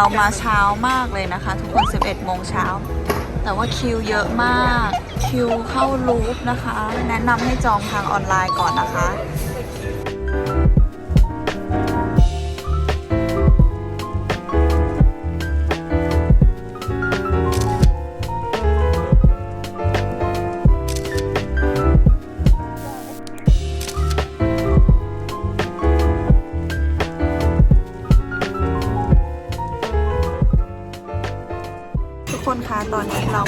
เรามาเช้ามากเลยนะคะ ทุกคน 11 โมงเช้า แต่ว่าคิวเยอะมาก คิวเข้ารูปนะคะ แนะนำให้จองทางออนไลน์ก่อนนะคะ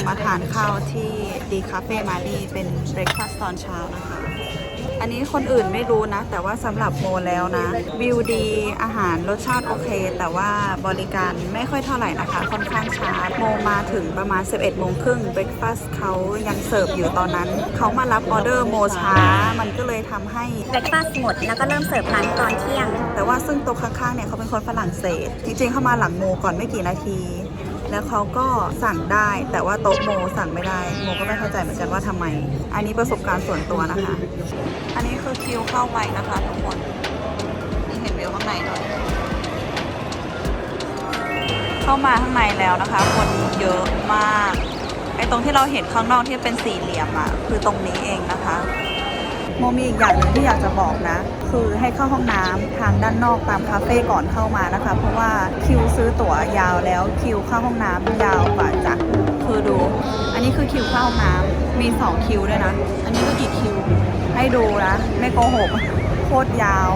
มาทานข้าวที่ดีคาเฟ่มารีเป็นเบรคฟาสต์ตอนเช้านะคะ อันนี้คนอื่นไม่รู้นะ แต่ว่าสำหรับโมแล้วนะ วิวดีอาหารรสชาติโอเค แต่ว่าบริการไม่ค่อยเท่าไหร่นะคะ ค่อนข้างช้าโมมาถึงประมาณ 11โมงครึ่งเบรคฟาสต์เขายังเสิร์ฟอยู่ตอนนั้น เขามารับออเดอร์โมช้า มันก็เลยทำให้ เบรกฟาสต์หมดแล้วก็เริ่มเสิร์ฟร้านตอนเที่ยง แต่ว่าซึ่งโต๊ะข้างๆเนี่ยเขาเป็นคนฝรั่งเศส จริงๆเข้ามาหลังโมก่อนไม่กี่นาที แล้วเขาก็สั่งได้แต่ว่าโต๊ะโมสั่งไม่ได้ โมก็ไม่เข้าใจเหมือนกันว่าทำไม อันนี้ประสบการณ์ส่วนตัวนะคะ อันนี้คือคิวเข้าไปนะคะทุกคนนี่เห็นวิวข้างในด้วยเข้ามาข้างในแล้วนะคะ คนเยอะมากไอ้ตรงที่เราเห็นข้างนอกที่เป็นสี่เหลี่ยมอะคือตรงนี้เองนะคะ โมมีอีกอย่างหนึ่งที่อยากจะบอกนะ คือให้เข้าห้องน้ำทางด้านนอกตามคาเฟ่ก่อนเข้ามานะคะ เพราะว่าคิวซื้อตั๋วยาวแล้วคิวเข้าห้องน้ำยาวกว่าจากคือดู อันนี้คือคิวเข้าห้องน้ำมี 2 คิวด้วยนะ อันนี้ก็กี่คิว ให้ดูนะ ไม่โกหกโคตรยาว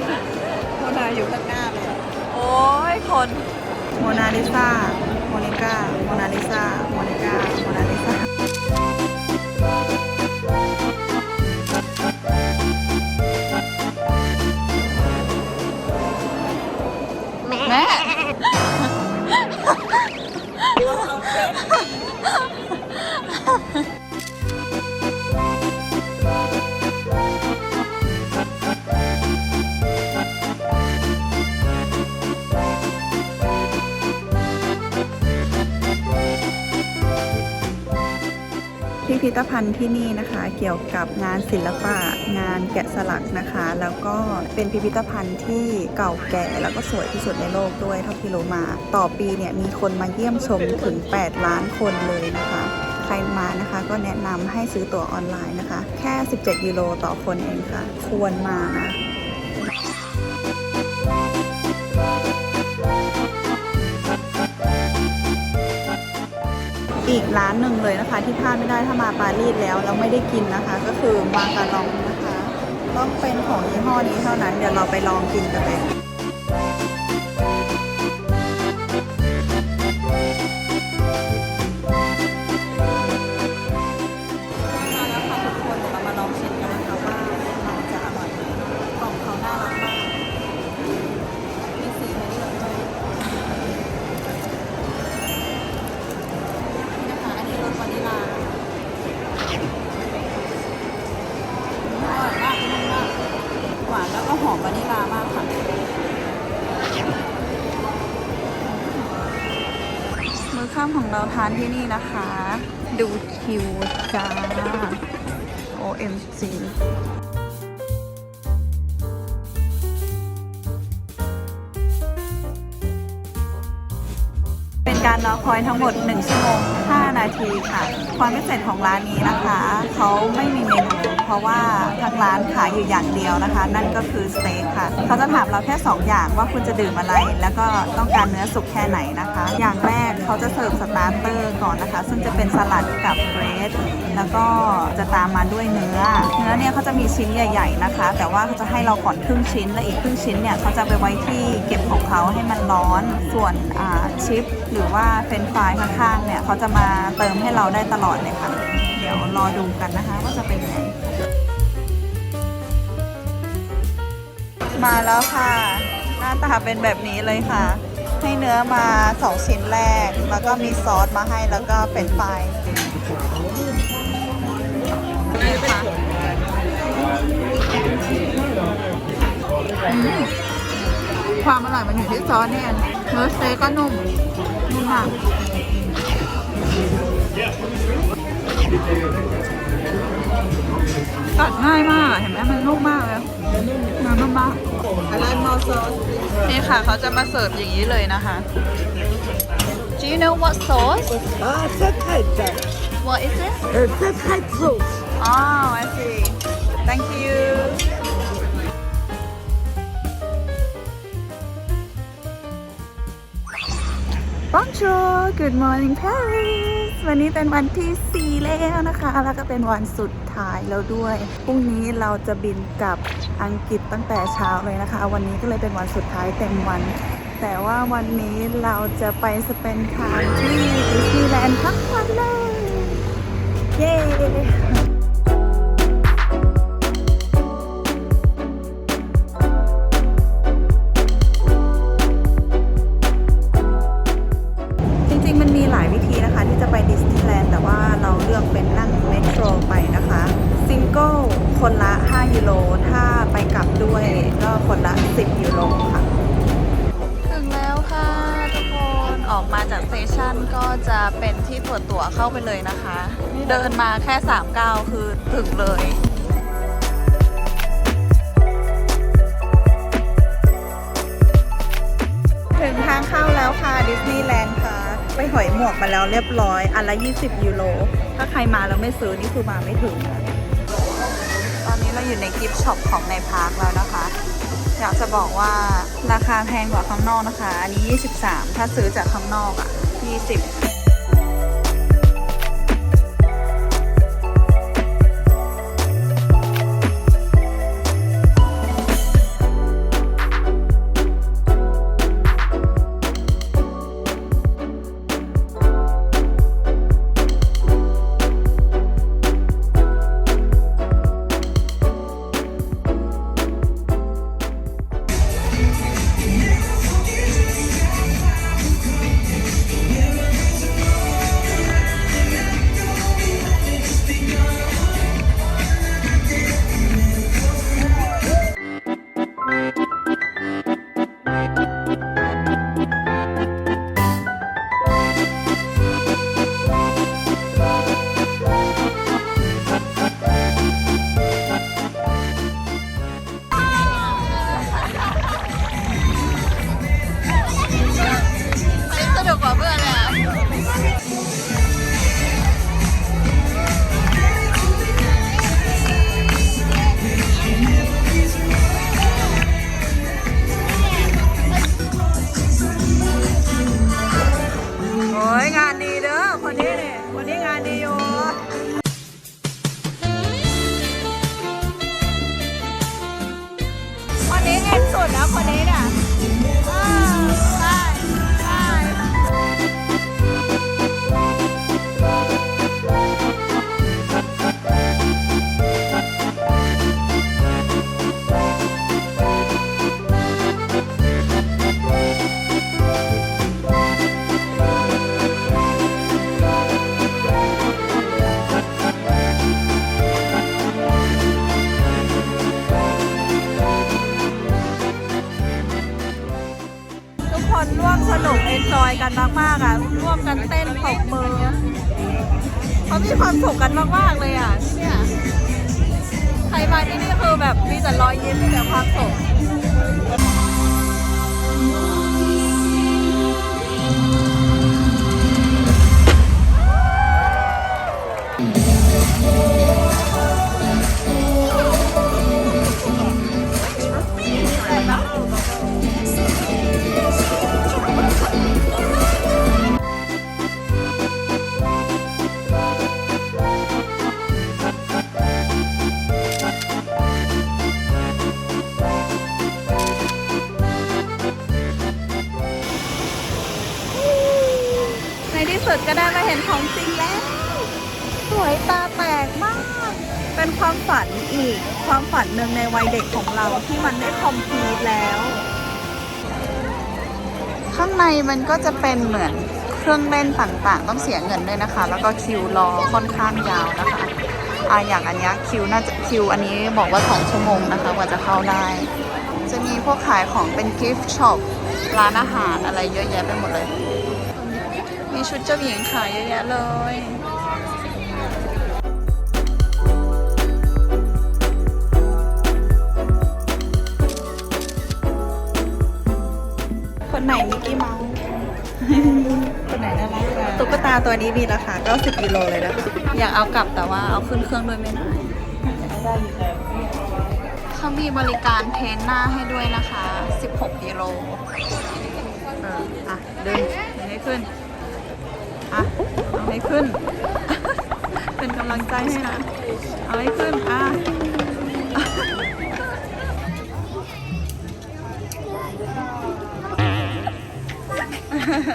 นาอยู่โน่นโมนาอยู่ข้างหน้าเลยโอ้ยคนโมนาลิซาโมนิก้าโมนาลิซาโมนิก้าโมนาลิซาแม่ พิพิธภัณฑ์ที่นี่นะคะเกี่ยวกับงานศิลปะงานแกะสลักนะคะ แล้วก็เป็นพิพิธภัณฑ์ที่เก่าแก่แล้วก็สวยที่สุดในโลกด้วยเท่าที่รู้มา ต่อปีเนี่ยมีคนมาเยี่ยมชมถึง 8 ล้านคนเลยนะคะ ใครมานะคะก็แนะนำให้ซื้อตั๋วออนไลน์นะคะ แค่ 17 ยูโรต่อคนเองค่ะ ควรมานะ อีกร้านหนึ่งเลยนะคะ ที่พลาดไม่ได้ถ้ามาปารีสแล้วเราไม่ได้กินนะคะ ก็คือมาการองนะคะ ต้องเป็นของยี่ห้อนี้เท่านั้นเดี๋ยวเราไปลองกินกันเลย มื้อค่ำของเราทานที่นี่นะคะ ดูคิวจ้า OMG เป็นการรอคอยทั้งหมด 1 ชั่วโมง 5 นาทีค่ะ ความพิเศษของร้านนี้นะคะ เขาไม่มีเมนู เพราะว่าทางร้านขายอยู่อย่างเดียวนะคะ นั่นก็คือสเต็กค่ะเขาจะถามเราแค่ 2 อย่างว่าคุณจะดื่มอะไร แล้วก็ต้องการเนื้อสุกแค่ไหนนะคะ อย่างแรกเขาจะเสิร์ฟสตาร์เตอร์ก่อนนะคะ ซึ่งจะเป็นสลัดกับเบรดแล้วก็จะตามมาด้วยเนื้อ เนื้อเนี่ยเขาจะมีชิ้นใหญ่ ๆนะคะ แต่ว่าเขาจะให้เราก่อนครึ่งชิ้น และอีกครึ่งชิ้นเนี่ยเขาจะไปไว้ที่เก็บของเขาให้มันร้อน ส่วนชิป หรือว่าเฟรนฟรายข้างๆเนี่ยเขาจะมาเติมให้เราได้ตลอดเลยค่ะ เดี๋ยวรอดูกันนะคะว่าจะเป็นยังไง มาแล้วค่ะ หน้าตาเป็นแบบนี้เลยค่ะ ให้เนื้อมา 2 ชิ้นแรก แล้วก็มีซอสมาให้แล้วก็เป็นไฟรนี่ค่ะความอร่อยมันอยู่ที่ซอสเนี่ยเนื้อสเต็กก็นุ่มนุ่มมากกัดง่ายมากเห็นไหม นี่ค่ะเขาจะมาเสิร์ฟอย่างนี้เลยนะคะ Do you know what sauce อ่าเส้นไข่แจ่ What is it เออเส้นไข่สุก Oh I see Thank you Bonjour Good morning Paris วันนี้เป็นวันที่ 4 แล้วนะคะ แล้วก็เป็นวันสุดท้ายแล้วด้วย พรุ่งนี้เราจะบินกลับอังกฤษตั้งแต่เช้าเลยนะคะ วันนี้ก็เลยเป็นวันสุดท้ายเต็มวัน แต่ว่าวันนี้เราจะไปสเปนทางที่ดิสนีย์แลนด์ทั้งวันเลย เย้ เป็นที่ตรวจตั๋วเข้าไปเลยนะคะ เดินมาแค่3ก้าวคือถึงเลยถึงทางเข้าแล้วค่ะดิสนีย์แลนด์ค่ะไปหอยหมวกมาแล้วเรียบร้อย อันละ 20 ยูโร ถ้าใครมาแล้วไม่ซื้อ นี่คือมาไม่ถึงตอนนี้เราอยู่ในกิฟต์ช็อปของในพาร์คแล้วนะคะ อยากจะบอกว่าราคาแพงกว่าข้างนอกนะคะ อันนี้ 23 ถ้าซื้อจากข้างนอกอะ 20 เขามีความสุขกันมากๆเลยอะที่เนี่ยใครมาที่นี่คือแบบมีแต่รอยยิ้มมีแต่ความสุข อีกความฝันหนึ่งในวัยเด็กของเราที่มันได้คอมพลีทแล้ว ข้างในมันก็จะเป็นเหมือนเครื่องเล่นต่างๆ ต้องเสียเงินด้วยนะคะ แล้วก็คิวรอค่อนข้างยาวนะคะอะอย่างอันนี้คิวน่าจะคิวอันนี้บอกว่า 2 ชั่วโมงนะคะกว่าจะเข้าได้ จะมีพวกขายของเป็นกิฟต์ช็อปร้านอาหารอะไรเยอะแยะไปหมดเลย มีชุดเจ้าหญิงขายเยอะแยะเลย คนไหนมิกกี้เมาส์คนไหนน่ารักอะตุ๊กตาตัวนี้มีราคา90ยูโรเลยนะคะอยากเอากลับแต่ว่าเอาขึ้นเครื่องด้วยไม่ได้เขามีบริการเทรนหน้าให้ด้วยนะคะ 16ยูโรเอออะดึงดึงให้ขึ้นอะเอาให้ขึ้น เป็นกำลังใจให้นะ เอาให้ขึ้นอะ ต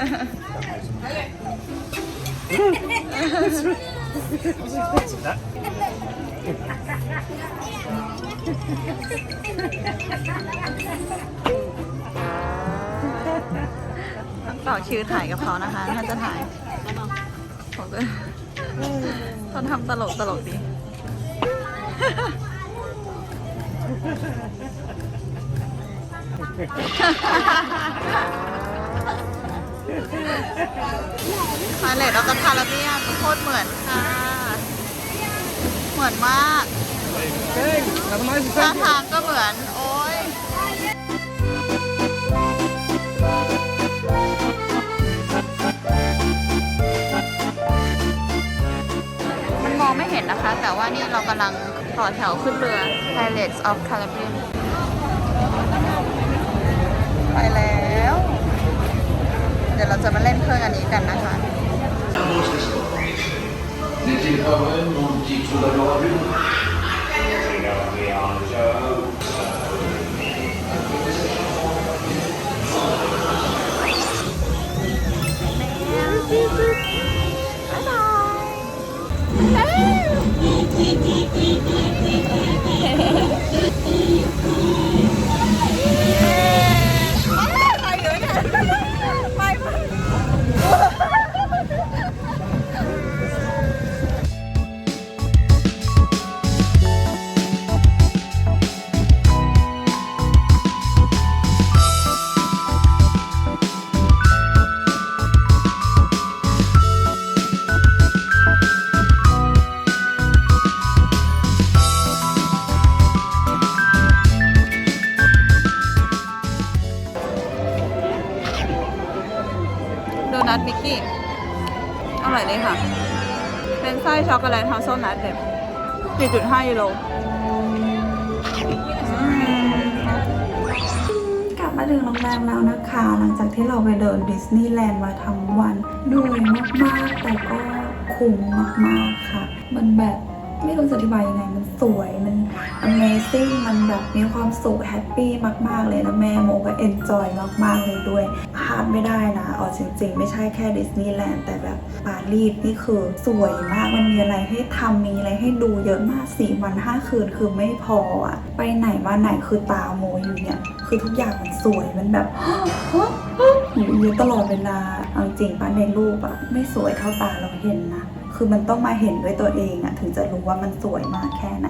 ้องต่อคิวถ่ายกับเขานะคะ ถ้าจะถ่ายผมก็เขาทำตลกตลกดี มาเลดเอากระทาระเบียนโคตรเหมือนค่ะ เหมือนมากท่าทางก็เหมือน โอ้ยมันมองไม่เห็นนะคะ แต่ว่านี่เรากำลังต่อแถวขึ้นเรือ Pirates of Caribbean ไปแล้ว เดี๋ยวเราจะมาเล่นเครื่องอันนี้กันนะคะจริงๆเขาไม่รู้จิตสุดยอด โกแลตฮัสเซนัทเด็ด4.5ยูโรกลับมาถึงโรงแรมแล้วนะคะ หลังจากที่เราไปเดินดิสนีย์แลนด์มาทั้งวันเหนื่อยมากๆ แต่ก็คุ้มมากๆค่ะ มันแบบไม่รู้จะอธิบายยังไง มันสวย มัน Amazing มันแบบมีความสุขแฮปปี้มาก ๆ เลยนะแม่โมก็เอนจอยมาก ๆ เลยด้วยาดไม่ได้นะเอาจริง ๆ ไม่ใช่แค่ดิสนีย์แลนด์แต่แบบปารีสนี่คือสวยมากมันมีอะไรให้ทำมีอะไรให้ดูเยอะมากสี่วันห้าคืนคือไม่พออะไปไหนมาไหนคือตาโมอยู่เนี่ย คือทุกอย่างมันสวยมันแบบอยู่อยู่ตลอดเวลาเอาจริงๆป้าในรูปอะไม่สวยเท่าตาเราเห็นนะคือมันต้องมาเห็นด้วยตัวเองอะถึงจะรู้ว่ามันสวยมากแค่ไหน